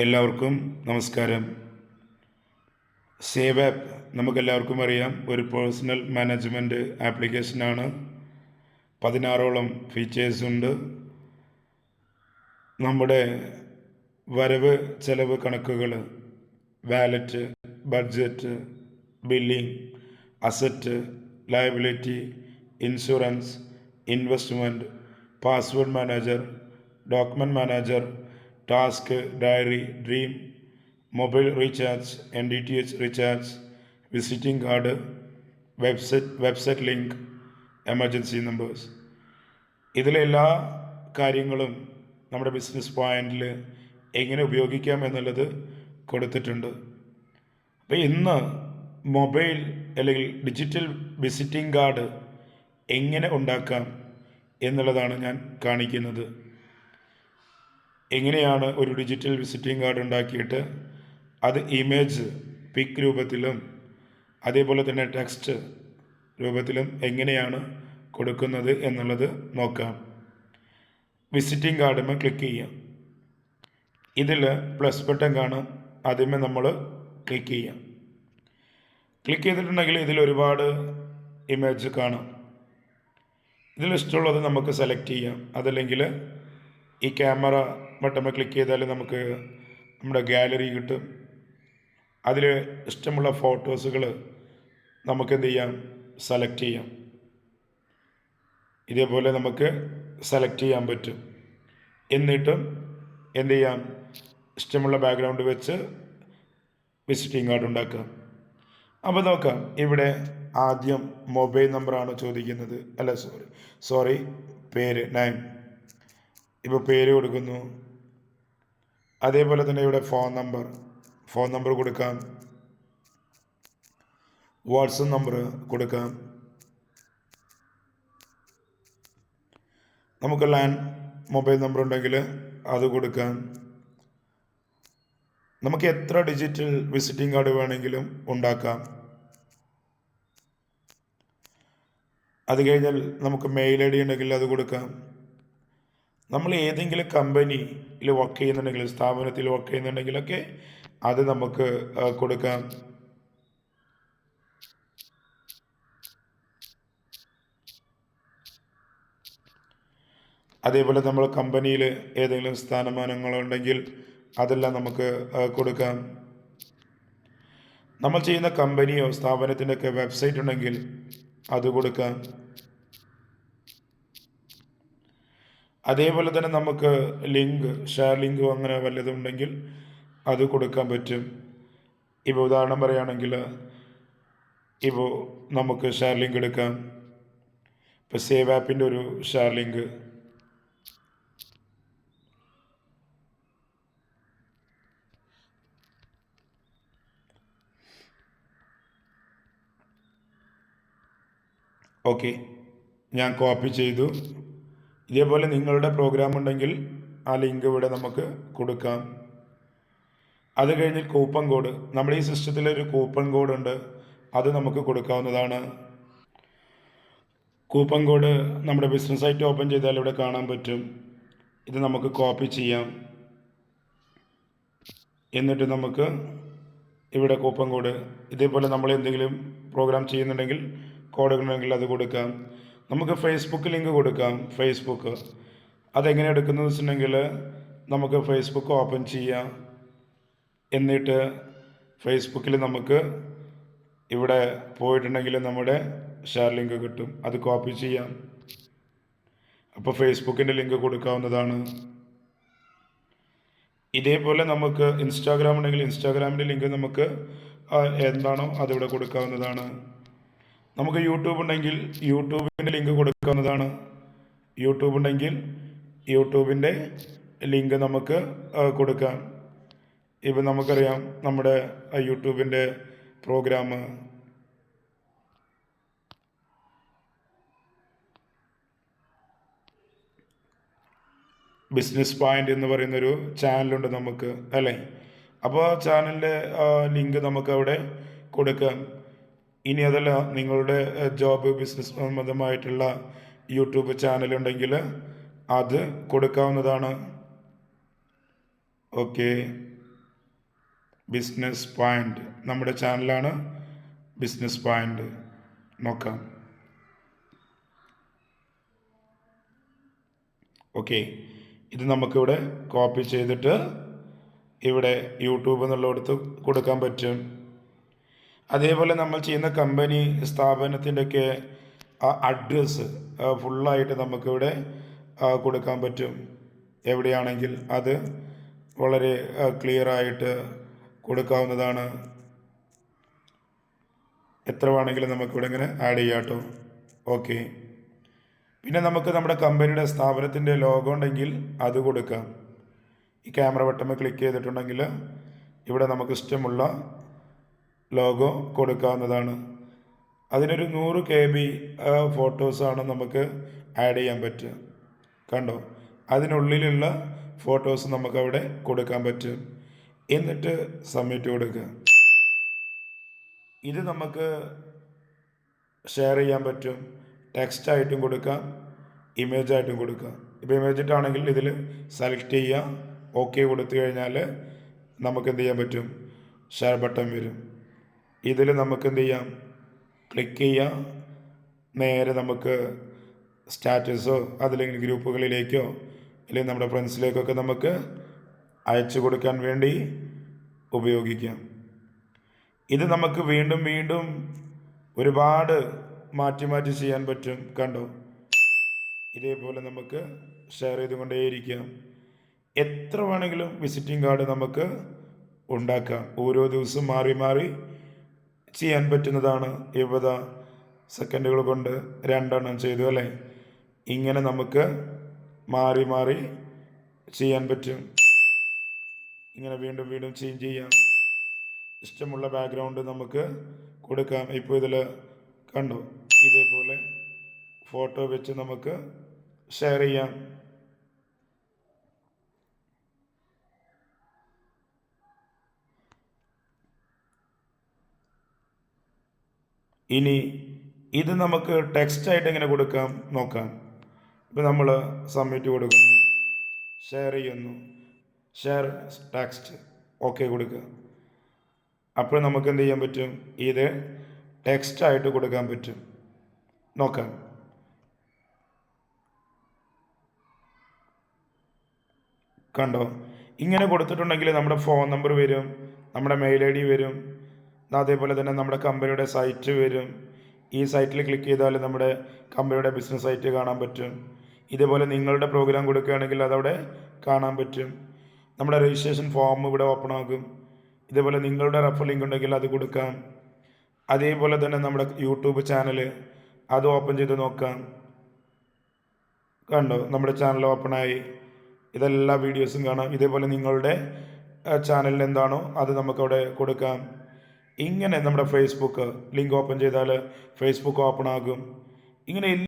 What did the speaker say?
എല്ലാവർക്കും നമസ്കാരം. Save app നമുക്കെല്ലാവർക്കും അറിയാം. ഒരു പേഴ്സണൽ മാനേജ്മെന്റ് ആപ്ലിക്കേഷനാണ് പതിനാറോളം ഫീച്ചേഴ്സ് ഉണ്ട്. നമ്മുടെ വരവ് ചെലവ് കണക്കുകൾ wallet budget billing asset liability insurance investment password manager document manager task diary dream mobile recharge N D T H recharge visiting card website website link emergency numbers. ഇതിലെ എല്ലാ കാര്യങ്ങളും നമ്മുടെ ബിസിനസ് പോയിന്റിൽ എങ്ങനെ ഉപയോഗിക്കാം എന്നുള്ളത് കൊടുത്തിട്ടുണ്ട്. അപ്പോൾ ഇന്ന് മൊബൈൽ അല്ലെങ്കിൽ ഡിജിറ്റൽ വിസിറ്റിംഗ് കാർഡ് എങ്ങനെ ഉണ്ടാക്കാം എന്നുള്ളതാണ് ഞാൻ കാണിക്കുന്നത്. എങ്ങനെയാണ് ഒരു ഡിജിറ്റൽ വിസിറ്റിംഗ് കാർഡ് ഉണ്ടാക്കിയിട്ട് അത് ഇമേജ് പിക് രൂപത്തിലും അതേപോലെ തന്നെ ടെക്സ്റ്റ് രൂപത്തിലും എങ്ങനെയാണ് കൊടുക്കുന്നത് എന്നുള്ളത് നോക്കാം. വിസിറ്റിംഗ് കാർഡുമേ ക്ലിക്ക് ചെയ്യാം ഇതിൽ പ്ലസ് ബട്ടൺ കാണാം. ആദ്യമേ നമ്മൾ ക്ലിക്ക് ചെയ്യാം ക്ലിക്ക് ചെയ്തിട്ടുണ്ടെങ്കിൽ ഇതിൽ ഒരുപാട് ഇമേജ് കാണാം. ഇതിൽ ഇഷ്ടമുള്ളത് നമുക്ക് സെലക്ട് ചെയ്യാം. അതല്ലെങ്കിൽ ഈ ക്യാമറ ബട്ടമ്മ ക്ലിക്ക് ചെയ്താൽ നമുക്ക് നമ്മുടെ ഗാലറി കിട്ടും. അതിൽ ഇഷ്ടമുള്ള ഫോട്ടോസുകൾ നമുക്ക് എന്ത് ചെയ്യാം? സെലക്ട് ചെയ്യാം. ഇതേപോലെ നമുക്ക് സെലക്ട് ചെയ്യാൻ പറ്റും. എന്നിട്ടും എന്ത് ചെയ്യാം? ഇഷ്ടമുള്ള ബാക്ക്ഗ്രൗണ്ട് വെച്ച് വിസിറ്റിംഗ് കാർഡ് ഉണ്ടാക്കാം. അപ്പോൾ നോക്കാം ഇവിടെ ആദ്യം മൊബൈൽ നമ്പറാണ് ചോദിക്കുന്നത്. അല്ല സോറി സോറി പേര് നയൻ ഇപ്പോൾ പേര് കൊടുക്കുന്നു. അതേപോലെ തന്നെ ഇവിടെ ഫോൺ നമ്പർ ഫോൺ നമ്പർ കൊടുക്കാം. വാട്സപ്പ് നമ്പർ കൊടുക്കാം. നമുക്ക് ലാൻഡ് മൊബൈൽ നമ്പർ ഉണ്ടെങ്കിൽ അത് കൊടുക്കാം. നമുക്ക് എത്ര ഡിജിറ്റൽ വിസിറ്റിംഗ് കാർഡ് വേണമെങ്കിലും ഉണ്ടാക്കാം. അത് കഴിഞ്ഞാൽ നമുക്ക് മെയിൽ ഐ ഡി ഉണ്ടെങ്കിൽ അത് കൊടുക്കാം. നമ്മൾ ഏതെങ്കിലും കമ്പനിയിൽ വർക്ക് ചെയ്യുന്നുണ്ടെങ്കിൽ സ്ഥാപനത്തിൽ വർക്ക് ചെയ്യുന്നുണ്ടെങ്കിലൊക്കെ അത് നമുക്ക് കൊടുക്കാം. അതേപോലെ നമ്മൾ കമ്പനിയിൽ ഏതെങ്കിലും സ്ഥാനമാനങ്ങളുണ്ടെങ്കിൽ അതെല്ലാം നമുക്ക് കൊടുക്കാം. നമ്മൾ ചെയ്യുന്ന കമ്പനിയോ സ്ഥാപനത്തിന്റെയൊക്കെ വെബ്സൈറ്റ് ഉണ്ടെങ്കിൽ അത് കൊടുക്കാം. അതേപോലെ തന്നെ നമുക്ക് ലിങ്ക് ഷെയർ ലിങ്കോ അങ്ങനെ വല്ലതും ഉണ്ടെങ്കിൽ അത് കൊടുക്കാൻ പറ്റും. ഇപ്പോൾ ഉദാഹരണം പറയുകയാണെങ്കിൽ ഇപ്പോൾ നമുക്ക് ഷെയർ ലിങ്ക് എടുക്കാം. ഇപ്പോൾ സേവ് ആപ്പിന്റെ ഒരു ഷെയർ ലിങ്ക്. ഓക്കെ ഞാൻ കോപ്പി ചെയ്തു. ഇതേപോലെ നിങ്ങളുടെ പ്രോഗ്രാം ഉണ്ടെങ്കിൽ ആ ലിങ്ക് ഇവിടെ നമുക്ക് കൊടുക്കാം. അത് കഴിഞ്ഞ് കൂപ്പൺ കോഡ് നമ്മുടെ ഈ സിസ്റ്റത്തിൽ ഒരു കൂപ്പൺ കോഡ് ഉണ്ട്. അത് നമുക്ക് കൊടുക്കാവുന്നതാണ്. കൂപ്പൺ കോഡ് നമ്മുടെ ബിസിനസ് സൈറ്റ് ഓപ്പൺ ചെയ്താൽ ഇവിടെ കാണാൻ പറ്റും. ഇത് നമുക്ക് കോപ്പി ചെയ്യാം. എന്നിട്ട് നമുക്ക് ഇവിടെ കൂപ്പൺ കോഡ് ഇതേപോലെ നമ്മൾ എന്തെങ്കിലും പ്രോഗ്രാം ചെയ്യുന്നുണ്ടെങ്കിൽ കോഡുകളുണ്ടെങ്കിൽ അത് കൊടുക്കാം. നമുക്ക് ഫേസ്ബുക്ക് ലിങ്ക് കൊടുക്കാം. ഫേസ്ബുക്ക് അതെങ്ങനെ എടുക്കുന്നത് വെച്ചിട്ടുണ്ടെങ്കിൽ നമുക്ക് ഫേസ്ബുക്ക് ഓപ്പൺ ചെയ്യാം. എന്നിട്ട് ഫേസ്ബുക്കിൽ നമുക്ക് ഇവിടെ പോയിട്ടുണ്ടെങ്കിൽ നമ്മുടെ ഷെയർ ലിങ്ക് കിട്ടും. അത് കോപ്പി ചെയ്യാം. അപ്പോൾ ഫേസ്ബുക്കിന്റെ ലിങ്ക് കൊടുക്കാവുന്നതാണ്. ഇതേപോലെ നമുക്ക് ഇൻസ്റ്റാഗ്രാം ഉണ്ടെങ്കിൽ ഇൻസ്റ്റാഗ്രാമിന്റെ ലിങ്ക് നമുക്ക് എന്താണോ അതിവിടെ കൊടുക്കാവുന്നതാണ്. നമുക്ക് യൂട്യൂബ് ഉണ്ടെങ്കിൽ യൂട്യൂബിന്റെ ലിങ്ക് കൊടുക്കുന്നതാണ്. യൂട്യൂബ് ഉണ്ടെങ്കിൽ യൂട്യൂബിന്റെ ലിങ്ക് നമുക്ക് കൊടുക്കാം. ഇപ്പം നമുക്കറിയാം നമ്മുടെ യൂട്യൂബിന്റെ പ്രോഗ്രാം ബിസിനസ് പോയിന്റ് എന്ന് പറയുന്നൊരു ചാനലുണ്ട് നമുക്ക് അല്ലേ? അപ്പോൾ ആ ചാനലിന്റെ ലിങ്ക് നമുക്ക് അവിടെ കൊടുക്കാം. ഇനി അതല്ല നിങ്ങളുടെ ജോബ് ബിസിനസ് സംബന്ധമായിട്ടുള്ള യൂട്യൂബ് ചാനൽ ചാനലുണ്ടെങ്കിൽ അത് കൊടുക്കാവുന്നതാണ്. ഓക്കെ ബിസിനസ് പോയിന്റ് നമ്മുടെ ചാനലാണ് ബിസിനസ് പോയിന്റ് നോക്കാം. ഓക്കെ ഇത് നമുക്കിവിടെ കോപ്പി ചെയ്തിട്ട് ഇവിടെ യൂട്യൂബ് എന്നുള്ളിടത്ത് കൊടുക്കാൻ പറ്റും. അതേപോലെ നമ്മൾ ചെയ്യുന്ന കമ്പനി സ്ഥാപനത്തിന്റെയൊക്കെ ആ അഡ്രസ്സ് ഫുള്ളായിട്ട് നമുക്കിവിടെ കൊടുക്കാൻ പറ്റും. എവിടെയാണെങ്കിൽ അത് വളരെ ക്ലിയർ ആയിട്ട് കൊടുക്കാവുന്നതാണ്. എത്ര വേണമെങ്കിലും നമുക്കിവിടെ ഇങ്ങനെ ആഡ് ചെയ്യാം കേട്ടോ ഓക്കെ പിന്നെ നമുക്ക് നമ്മുടെ കമ്പനിയുടെ സ്ഥാപനത്തിന്റെ ലോഗോ ഉണ്ടെങ്കിൽ അത് കൊടുക്കാം. ഈ ക്യാമറ ബട്ടൺ ക്ലിക്ക് ചെയ്തിട്ടുണ്ടെങ്കിൽ ഇവിടെ നമുക്ക് ഇഷ്ടമുള്ള ലോഗോ കൊടുക്കാവുന്നതാണ്. അതിനൊരു നൂറ് കെ ബി ഫോട്ടോസാണ് നമുക്ക് ആഡ് ചെയ്യാൻ പറ്റുക. കണ്ടോ? അതിനുള്ളിലുള്ള ഫോട്ടോസ് നമുക്കവിടെ കൊടുക്കാൻ പറ്റും. എന്നിട്ട് സബ്മിറ്റ് കൊടുക്കുക. ഇത് നമുക്ക് ഷെയർ ചെയ്യാൻ പറ്റും. ടെക്സ്റ്റായിട്ടും കൊടുക്കാം. ഇമേജ് ആയിട്ടും കൊടുക്കാം. ഇപ്പോൾ ഇമേജ് ഇട്ടാണെങ്കിൽ ഇതിൽ സെലക്ട് ചെയ്യുക. ഓക്കെ കൊടുത്തു കഴിഞ്ഞാൽ നമുക്ക് എന്ത് ചെയ്യാൻ പറ്റും? ഷെയർ ബട്ടൺ വരും. ഇതിൽ നമുക്ക് എന്ത് ചെയ്യാം? ക്ലിക്ക് ചെയ്യാം നേരെ നമുക്ക് സ്റ്റാറ്റസോ അതല്ലെങ്കിൽ ഗ്രൂപ്പുകളിലേക്കോ അല്ലെങ്കിൽ നമ്മുടെ ഫ്രണ്ട്സിലേക്കൊക്കെ നമുക്ക് അയച്ചു കൊടുക്കാൻ വേണ്ടി ഉപയോഗിക്കാം. ഇത് നമുക്ക് വീണ്ടും വീണ്ടും ഒരുപാട് മാറ്റി മാറ്റി ചെയ്യാൻ പറ്റും. കണ്ടോ? ഇതേപോലെ നമുക്ക് ഷെയർ ചെയ്തുകൊണ്ടേയിരിക്കാം. എത്ര വേണമെങ്കിലും വിസിറ്റിംഗ് കാർഡ് നമുക്ക് ഉണ്ടാക്കാം. ഓരോ ദിവസവും മാറി മാറി ചെയ്യാൻ പറ്റുന്നതാണ് ഇരുപത് സെക്കൻഡുകൾ കൊണ്ട് രണ്ടെണ്ണം ചെയ്തു അല്ലേ? ഇങ്ങനെ നമുക്ക് മാറി മാറി ചെയ്യാൻ പറ്റും. ഇങ്ങനെ വീണ്ടും വീണ്ടും ചേഞ്ച് ചെയ്യാം. ഇഷ്ടമുള്ള ബാക്ക്ഗ്രൗണ്ട് നമുക്ക് കൊടുക്കാം. ഇപ്പോൾ ഇതിൽ കണ്ടു? ഇതേപോലെ ഫോട്ടോ വെച്ച് നമുക്ക് ഷെയർ ചെയ്യാം. ഇനി ഇത് നമുക്ക് ടെക്സ്റ്റ് ആയിട്ട് എങ്ങനെ കൊടുക്കാം? നോക്കാം. ഇപ്പം നമ്മൾ സബ്മിറ്റ് കൊടുക്കുന്നു ഷെയർ ചെയ്യുന്നു ഷെയർ ടെക്സ്റ്റ് ഓക്കെ കൊടുക്കുക. അപ്പോൾ നമുക്ക് എന്ത് ചെയ്യാൻ പറ്റും? ഇത് ടെക്സ്റ്റ് ആയിട്ട് കൊടുക്കാൻ പറ്റും. നോക്കാം. കണ്ടോ? ഇങ്ങനെ കൊടുത്തിട്ടുണ്ടെങ്കിൽ നമ്മുടെ ഫോൺ നമ്പർ വരും നമ്മുടെ മെയിൽ ഐ ഡി വരും അതേപോലെ തന്നെ നമ്മുടെ കമ്പനിയുടെ സൈറ്റ് വരും. ഈ സൈറ്റിൽ ക്ലിക്ക് ചെയ്താൽ നമ്മുടെ കമ്പനിയുടെ ബിസിനസ് സൈറ്റ് കാണാൻ പറ്റും. ഇതേപോലെ നിങ്ങളുടെ പ്രോഗ്രാം കൊടുക്കുകയാണെങ്കിൽ അതവിടെ കാണാൻ പറ്റും. നമ്മുടെ രജിസ്ട്രേഷൻ ഫോം ഇവിടെ ഓപ്പൺ ആകും. ഇതേപോലെ നിങ്ങളുടെ റഫർ ലിങ്ക് ഉണ്ടെങ്കിൽ അത് കൊടുക്കാം. അതേപോലെ തന്നെ നമ്മുടെ യൂട്യൂബ് ചാനൽ അത് ഓപ്പൺ ചെയ്ത് നോക്കാം. കണ്ടോ? നമ്മുടെ ചാനൽ ഓപ്പണായി ഇതെല്ലാ വീഡിയോസും കാണാം. ഇതേപോലെ നിങ്ങളുടെ ചാനലിൽ എന്താണോ അത് നമുക്കവിടെ കൊടുക്കാം. ഇങ്ങനെ നമ്മുടെ ഫേസ്ബുക്ക് ലിങ്ക് ഓപ്പൺ ചെയ്താൽ ഫേസ്ബുക്ക് ഓപ്പൺ ആകും. ഇങ്ങനെ